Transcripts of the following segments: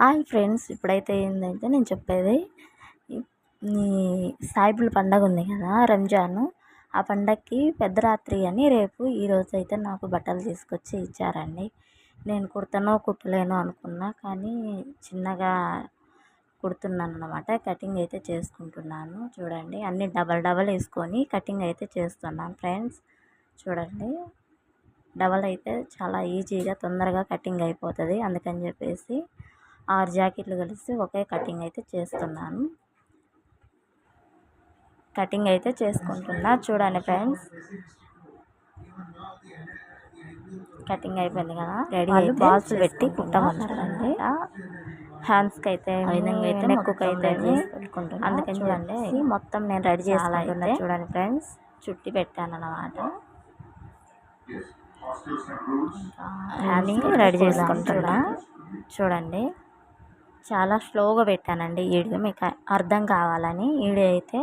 Hi friends ఇప్పుడైతే ఏంటంటే నేను చెప్పేది ఈ సాయిబుల పండగ ఉంది కదా రంజాన్. ఆ పండగకి పెద్దరాత్రి అని రేపు ఈరోజు అయితే నాకు బట్టలు తీసుకొచ్చి ఇచ్చారండి. నేను కుడతానో కుట్టలేనో అనుకున్నా కానీ చిన్నగా కుడుతున్నాను అనమాట కటింగ్ అయితే చేసుకుంటున్నాను. చూడండి అన్ని డబల్ డబల్ వేసుకొని కటింగ్ అయితే చేస్తున్నాను ఫ్రెండ్స్. చూడండి డబల్ అయితే చాలా ఈజీగా తొందరగా కటింగ్ అయిపోతుంది. అందుకని చెప్పేసి ఆరు జాకెట్లు కలిసి ఒకే కటింగ్ అయితే చేస్తున్నాను. కటింగ్ అయితే చేసుకుంటున్నా. చూడండి ఫ్రెండ్స్. కటింగ్ అయిపోయింది కదా. రెడీ వాళ్ళు బాల్స్ పెట్టి కుట్టమన్నారండి హ్యాండ్స్కి అయితే విధంగా అయితే నెక్కుకి అయితే అందుకని చూడండి. మొత్తం నేను రెడీ చేయాలి చూడండి ఫ్రెండ్స్. చుట్టి పెట్టాను అన్నమాట. హ్యాండింగ్ రెడీ చేసుకుంటున్నా. చూడండి. చాలా స్లోగా పెట్టానండి. వీడియో మీకు అర్థం కావాలని వీడియో అయితే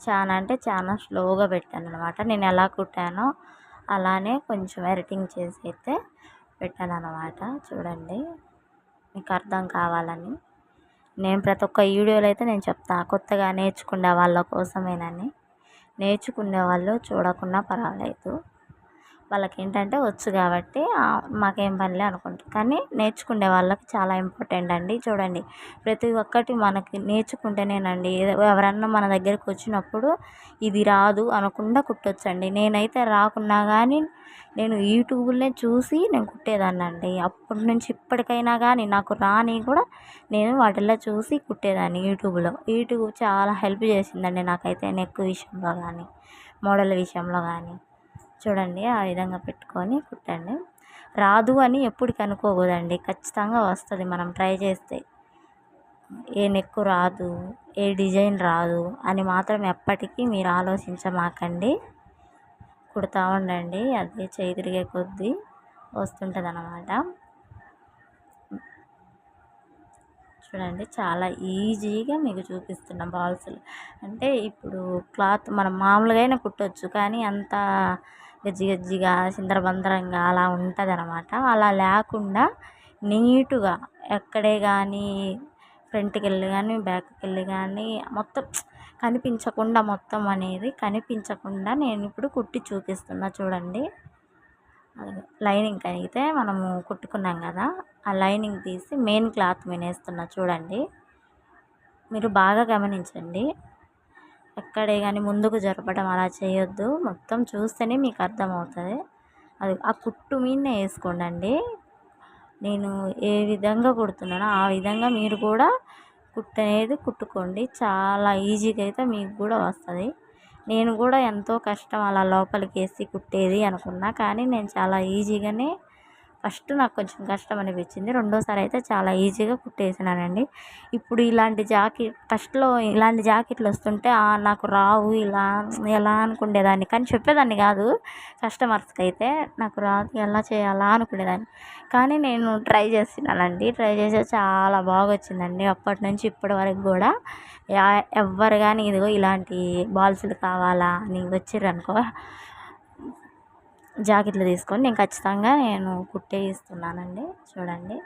చాలా అంటే చాలా స్లోగా పెట్టాను అనమాట నేను ఎలా కుట్టానో అలానే కొంచెం ఎడిటింగ్ చేసి అయితే పెట్టాను అనమాట చూడండి మీకు అర్థం కావాలని. నేను ప్రతి ఒక్క వీడియోలో అయితే నేను చెప్తాను కొత్తగా నేర్చుకునే వాళ్ళ కోసమేనని. నేర్చుకునే వాళ్ళు చూడకుండా పర్వాలేదు. వాళ్ళకి ఏంటంటే వచ్చు కాబట్టి మాకేం పనిలే అనుకుంటారు. కానీ నేర్చుకునే వాళ్ళకి చాలా ఇంపార్టెంట్ అండి. చూడండి ప్రతి ఒక్కటి మనకి నేర్చుకుంటేనేనండి. ఎవరన్నా మన దగ్గరకు వచ్చినప్పుడు ఇది రాదు అనకుండా కుట్టొచ్చండి. నేనైతే రాకున్నా కానీ నేను యూట్యూబ్లనే చూసి నేను కుట్టేదాన్ని అండి అప్పటి నుంచి ఇప్పటికైనా కానీ నాకు రాని కూడా నేను వాటిల్లో చూసి కుట్టేదాన్ని యూట్యూబ్లో. యూట్యూబ్ చాలా హెల్ప్ చేసిందండి నాకైతే నెక్ విషయంలో కానీ మోడల్ విషయంలో కానీ చూడండి ఆ విధంగా పెట్టుకొని కుట్టండి. రాదు అని ఎప్పటికి అనుకోకూడదండి ఖచ్చితంగా వస్తుంది మనం ట్రై చేస్తే. ఏ నెక్కు రాదు ఏ డిజైన్ రాదు అని మాత్రం ఎప్పటికీ మీరు ఆలోచించమాకండి. కుడతా ఉండండి అదే చేయి తిరిగే కొద్దీ వస్తుంటుంది అన్నమాట చూడండి చాలా ఈజీగా మీకు చూపిస్తున్న బాల్స్లు. అంటే ఇప్పుడు క్లాత్ మనం మామూలుగా అయినా కుట్టవచ్చు కానీ అంత గజ్జి గజ్జిగా చిందరబందరంగా అలా ఉంటుంది అనమాట అలా లేకుండా నీటుగా ఎక్కడే కానీ ఫ్రంట్కి వెళ్ళి కానీ బ్యాక్కి వెళ్ళి కానీ మొత్తం కనిపించకుండా మొత్తం అనేది కనిపించకుండా నేను ఇప్పుడు కుట్టి చూపిస్తున్నా చూడండి. లైనింగ్ అయితే మనము కుట్టుకున్నాం కదా ఆ లైనింగ్ తీసి మెయిన్ క్లాత్ మీద వేస్తున్నా చూడండి. మీరు బాగా గమనించండి. ఎక్కడే కానీ ముందుకు జరపడం అలా చేయొద్దు. మొత్తం చూస్తేనే మీకు అర్థమవుతుంది. అది ఆ కుట్టు మీదనే వేసుకోండి నేను ఏ విధంగా కుడుతున్నానో ఆ విధంగా మీరు కూడా కుట్టు అనేది కుట్టుకోండి. చాలా ఈజీగా అయితే మీకు కూడా వస్తుంది. నేను కూడా ఎంతో కష్టం అలా లోపలికి వేసి కుట్టేది అనుకున్నా కానీ నేను చాలా ఈజీగానే ఫస్ట్ నాకు కొంచెం కష్టం అనిపించింది. రెండోసారి అయితే చాలా ఈజీగా కుట్టేసినానండి. ఇప్పుడు ఇలాంటి జాకెట్ ఫస్ట్లో ఇలాంటి జాకెట్లు వస్తుంటే నాకు రావు ఇలా ఎలా అనుకునేదాన్ని. కానీ చెప్పేదాన్ని కాదు. కస్టమర్స్కి అయితే నాకు రాదు ఎలా చేయాలా అనుకునేదాన్ని. కానీ నేను ట్రై చేస్తున్నానండి. ట్రై చేస్తే చాలా బాగా వచ్చిందండి అప్పటి నుంచి ఇప్పటి వరకు కూడా ఎవ్వరు కానీ ఇదిగో ఇలాంటి బాల్స్లు కావాలా అని వచ్చిర్రనుకో జాకెట్లు తీసుకొని నేను ఖచ్చితంగా నేను కుట్టే ఇస్తున్నానండి. చూడండి.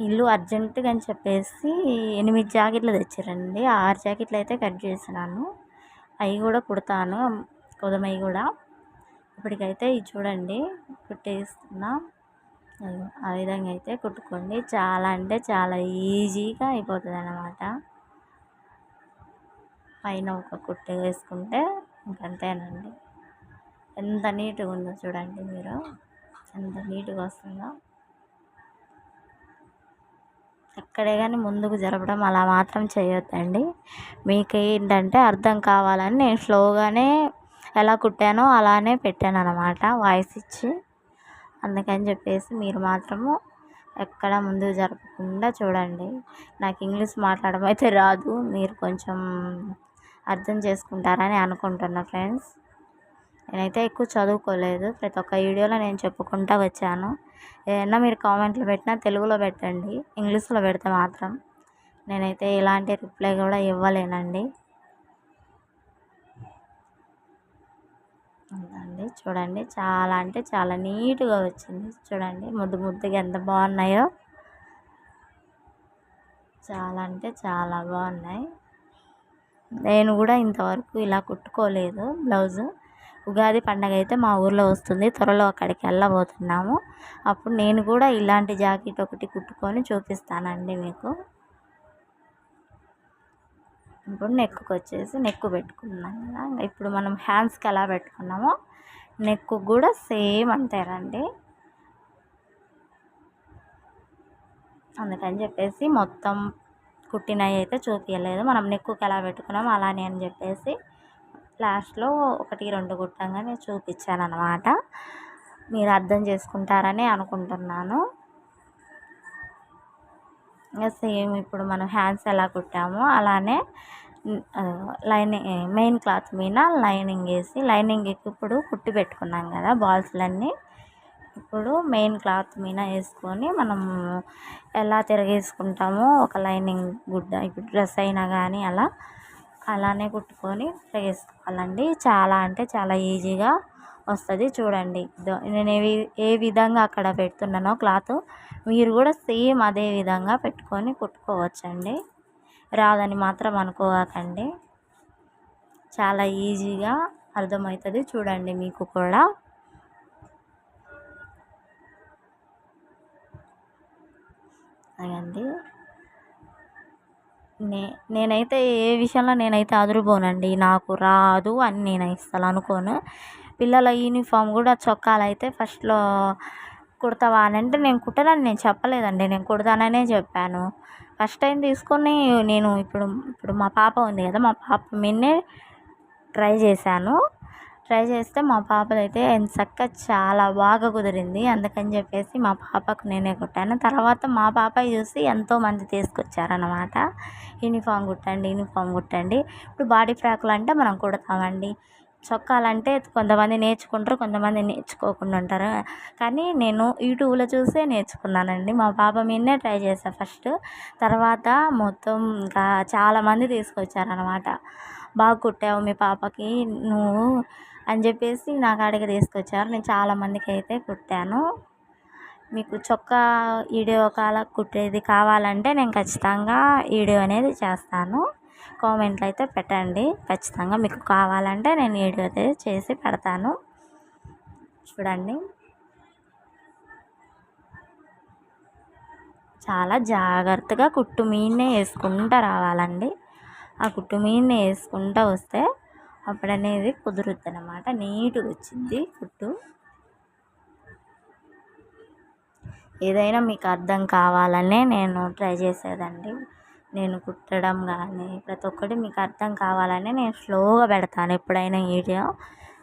ఇల్లు అర్జెంటుగా అని చెప్పేసి ఎనిమిది జాకెట్లు తెచ్చారండి. ఆరు జాకెట్లు అయితే కట్ చేసినాను. అవి కూడా కుడతాను. కొదమవి కూడా. ఇప్పటికైతే ఇది చూడండి. కుట్టేస్తున్నా ఆ విధంగా అయితే కుట్టుకోండి. చాలా అంటే చాలా ఈజీగా అయిపోతుంది అన్నమాట. పైన ఒక కుట్ట వేసుకుంటే ఇంకంతేనండి. ఎంత నీట్గా ఉందో చూడండి మీరు. ఎంత నీట్గా వస్తుందో. ఎక్కడే కానీ ముందుకు జరపడం అలా మాత్రం చేయొద్దండి. మీకు ఏంటంటే అర్థం కావాలని నేను స్లోగానే ఎలా కుట్టానో అలానే పెట్టాను అనమాట వాయిస్ ఇచ్చి. అందుకని చెప్పేసి మీరు మాత్రము ఎక్కడ ముందుకు జరపకుండా చూడండి. నాకు ఇంగ్లీష్ మాట్లాడడం అయితే రాదు. మీరు కొంచెం అర్థం చేసుకుంటారని అనుకుంటున్నా ఫ్రెండ్స్. నేనైతే ఎక్కువ చదువుకోలేదు. ప్రతి ఒక్క వీడియోలో నేను చెప్పుకుంటూ వచ్చాను. ఏదైనా మీరు కామెంట్లు పెట్టినా తెలుగులో పెట్టండి ఇంగ్లీష్లో పెడితే మాత్రం. నేనైతే ఇలాంటి రిప్లై కూడా ఇవ్వలేనండి. అండి చూడండి చాలా అంటే చాలా నీట్గా వచ్చింది. చూడండి ముద్దు ముద్దుగా ఎంత బాగున్నాయో. చాలా అంటే చాలా బాగున్నాయి. నేను కూడా ఇంతవరకు ఇలా కుట్టుకోలేదు బ్లౌజు. ఉగాది పండగ అయితే మా ఊర్లో వస్తుంది. త్వరలో అక్కడికి వెళ్ళబోతున్నాము. అప్పుడు నేను కూడా ఇలాంటి జాకెట్ ఒకటి కుట్టుకొని చూపిస్తానండి మీకు. ఇప్పుడు నెక్కు వచ్చేసి నెక్కు పెట్టుకున్నాం కదా. ఇప్పుడు మనం హ్యాండ్స్కి ఎలా పెట్టుకున్నామో నెక్కు కూడా సేమ్ అంతేనండి. అందుకని చెప్పేసి మొత్తం కుట్టినవి అయితే చూపించలేదు మనం నెక్కుకి ఎలా పెట్టుకున్నామో అలానే అని చెప్పేసి లాస్ట్లో ఒకటి రెండు కుట్టంగానే చూపించాను అనమాట మీరు అర్థం చేసుకుంటారని అనుకుంటున్నాను. సేమ్ ఇప్పుడు మనం హ్యాండ్స్ ఎలా కుట్టామో అలానే లైనింగ్ మెయిన్ క్లాత్ మీద లైనింగ్ వేసి లైనింగ్ ఇప్పుడు కుట్టి పెట్టుకున్నాం కదా బాల్స్లన్నీ. ఇప్పుడు మెయిన్ క్లాత్ మీద వేసుకొని మనం ఎలా తిరగేసుకుంటామో ఒక లైనింగ్ గుడ్డ ఇప్పుడు డ్రెస్ అయినా కానీ అలా అలానే కుట్టుకొని వేసుకోవాలండి. చాలా అంటే చాలా ఈజీగా వస్తుంది. చూడండి. నేను ఏ ఏ విధంగా అక్కడ పెడుతున్నానో క్లాత్ మీరు కూడా సేమ్ అదే విధంగా పెట్టుకొని కుట్టుకోవచ్చండి. రాదని మాత్రం అనుకోకండి. చాలా ఈజీగా అర్థమవుతుంది చూడండి మీకు కూడా. అదండి. నే నేనైతే ఏ విషయంలో నేనైతే అదురుపోనండి నాకు రాదు అని నేను అసలు అనుకోను. పిల్లల యూనిఫామ్ కూడా చొక్కాలు అయితే ఫస్ట్లో కుడతావా అని అంటే నేను కుట్టనని నేను చెప్పలేదండి నేను కుడతాననే చెప్పాను. ఫస్ట్ టైం తీసుకొని నేను ఇప్పుడు ఇప్పుడు మా పాప ఉంది కదా మా పాప మీదనే ట్రై చేశాను. ట్రై చేస్తే మా పాపదైతే ఎంచక్క చాలా బాగా కుదిరింది. అందుకని చెప్పేసి మా పాపకు నేనే కుట్టాను. తర్వాత మా పాప చూసి ఎంతోమంది తీసుకొచ్చారనమాట యూనిఫామ్ కుట్టండి యూనిఫామ్ కుట్టండి. ఇప్పుడు బాడీ ఫ్రాక్లు అంటే మనం కుడతామండి. చొక్కాలంటే కొంతమంది నేర్చుకుంటారు కొంతమంది నేర్చుకోకుండా ఉంటారు. కానీ నేను యూట్యూబ్లో చూసే నేర్చుకున్నానండి. మా పాప మీదనే ట్రై చేశాను ఫస్ట్. తర్వాత మొత్తం ఇంకా చాలామంది తీసుకొచ్చారనమాట బాగా కుట్టావు మీ పాపకి. నువ్వు అని చెప్పేసి నా కాడికి తీసుకొచ్చారు. నేను చాలామందికి అయితే కుట్టాను. మీకు చొక్కా వీడియో కాల కుట్టేది కావాలంటే నేను ఖచ్చితంగా వీడియో అనేది చేస్తాను. కామెంట్లు అయితే పెట్టండి. ఖచ్చితంగా మీకు కావాలంటే నేను వీడియో అయితే చేసి పెడతాను. చూడండి. చాలా జాగ్రత్తగా కుట్టు మీదనే వేసుకుంటూ రావాలండి. ఆ కుట్టు మీదనే వేసుకుంటూ వస్తే అప్పుడు అనేది కుదురుద్ది అనమాట నీట్గా వచ్చింది కుట్టు ఏదైనా మీకు అర్థం కావాలనే నేను ట్రై చేసేదండి. నేను కుట్టడం కానీ ప్రతి ఒక్కటి మీకు అర్థం కావాలని నేను స్లోగా పెడతాను ఎప్పుడైనా వీడియో.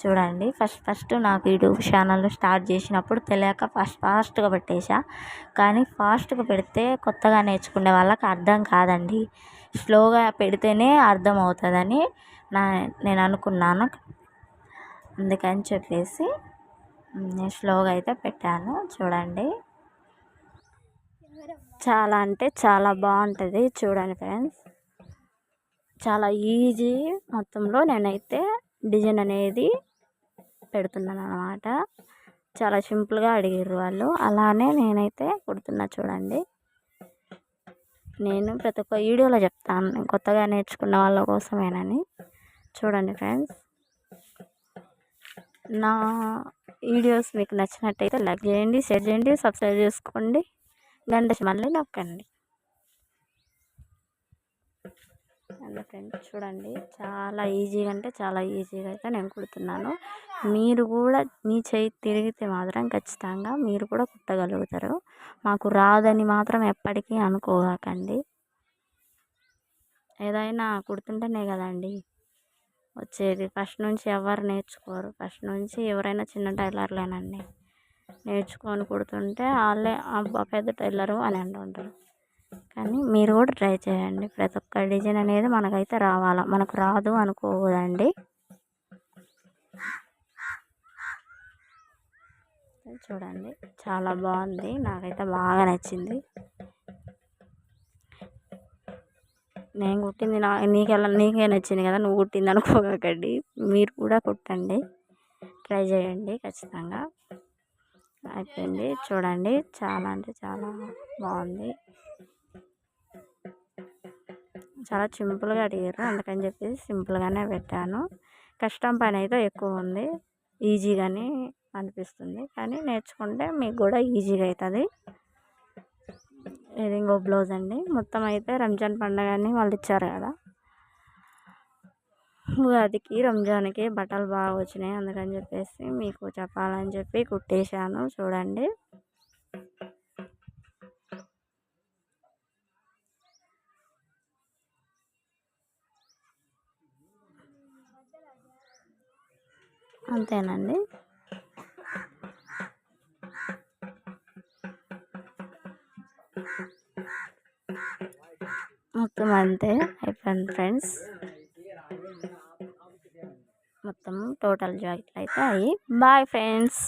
చూడండి ఫస్ట్ ఫస్ట్ నాకు యూట్యూబ్ ఛానల్ స్టార్ట్ చేసినప్పుడు తెలియక ఫస్ట్ ఫాస్ట్గా పెట్టేశా. కానీ ఫాస్ట్గా పెడితే కొత్తగా నేర్చుకునే వాళ్ళకి అర్థం కాదండి. స్లోగా పెడితేనే అర్థం అవుతుందని నా నేను అనుకున్నాను. అందుకని చెప్పేసి నేను స్లోగా అయితే పెట్టాను. చూడండి. చాలా అంటే చాలా బాగుంటుంది చూడండి ఫ్రెండ్స్. చాలా ఈజీ మొత్తంలో నేనైతే డిజైన్ అనేది పెడుతున్నాను అనమాట చాలా సింపుల్గా అడిగారు వాళ్ళు. అలానే నేనైతే కుడుతున్నా చూడండి. నేను ప్రతి ఒక్క వీడియోలో చెప్తాను. కొత్తగా నేర్చుకున్న వాళ్ళ కోసమేనని. చూడండి ఫ్రెండ్స్. నా వీడియోస్ మీకు నచ్చినట్టయితే లైక్ చేయండి షేర్ చేయండి సబ్స్క్రైబ్ చేసుకోండి. గంట మళ్ళీ నొక్కండి. ఫ్రెండ్స్ చూడండి. చాలా ఈజీగా అంటే చాలా ఈజీగా అయితే నేను కుడుతున్నాను. మీరు కూడా మీ చేయి తిరిగితే మాత్రం ఖచ్చితంగా మీరు కూడా కుట్టగలుగుతారు. మాకు రాదని మాత్రం ఎప్పటికీ అనుకోకండి. ఏదైనా కుడుతుంటేనే కదండి. వచ్చేది. ఫస్ట్ నుంచి ఎవరు నేర్చుకోరు. ఫస్ట్ నుంచి ఎవరైనా చిన్న టైలర్లేనండి. నేర్చుకొని కుడుతుంటే వాళ్ళే అబ్బా పెద్ద టైలరు అని అంటుంటారు కానీ మీరు కూడా ట్రై చేయండి. ప్రతి ఒక్క డిజైన్ అనేది మనకైతే రావాలా? మనకు రాదు అనుకోదండి. చూడండి. చాలా బాగుంది. నాకైతే బాగా నచ్చింది. నేను కుట్టింది నా నీకెలా నీకే నచ్చింది కదా నువ్వు కుట్టింది అనుకోకండి. మీరు కూడా కుట్టండి. ట్రై చేయండి ఖచ్చితంగా. అయిపోయింది. చూడండి చాలా అంటే చాలా బాగుంది. చాలా సింపుల్గా అడిగారు అందుకని చెప్పేసి సింపుల్గానే పెట్టాను. కష్టం పని అయితే ఎక్కువ ఉంది. ఈజీగానే అనిపిస్తుంది. కానీ నేర్చుకుంటే మీకు కూడా ఈజీగా అవుతుంది. ఇది ఇంకో బ్లౌజ్ అండి. మొత్తం అయితే రంజాన్ పండగని వాళ్ళు ఇచ్చారు కదా. ఉగాదికి రంజాన్కి బట్టలు బాగా వచ్చినాయి అందుకని చెప్పేసి మీకు చెప్పాలని చెప్పి కుట్టేశాను. చూడండి. అంతేనండి. మొత్తం అంతే అయిపోయింది ఫ్రెండ్స్. మొత్తం టోటల్ జాకెట్లు అయితే అయ్యి. Bye friends.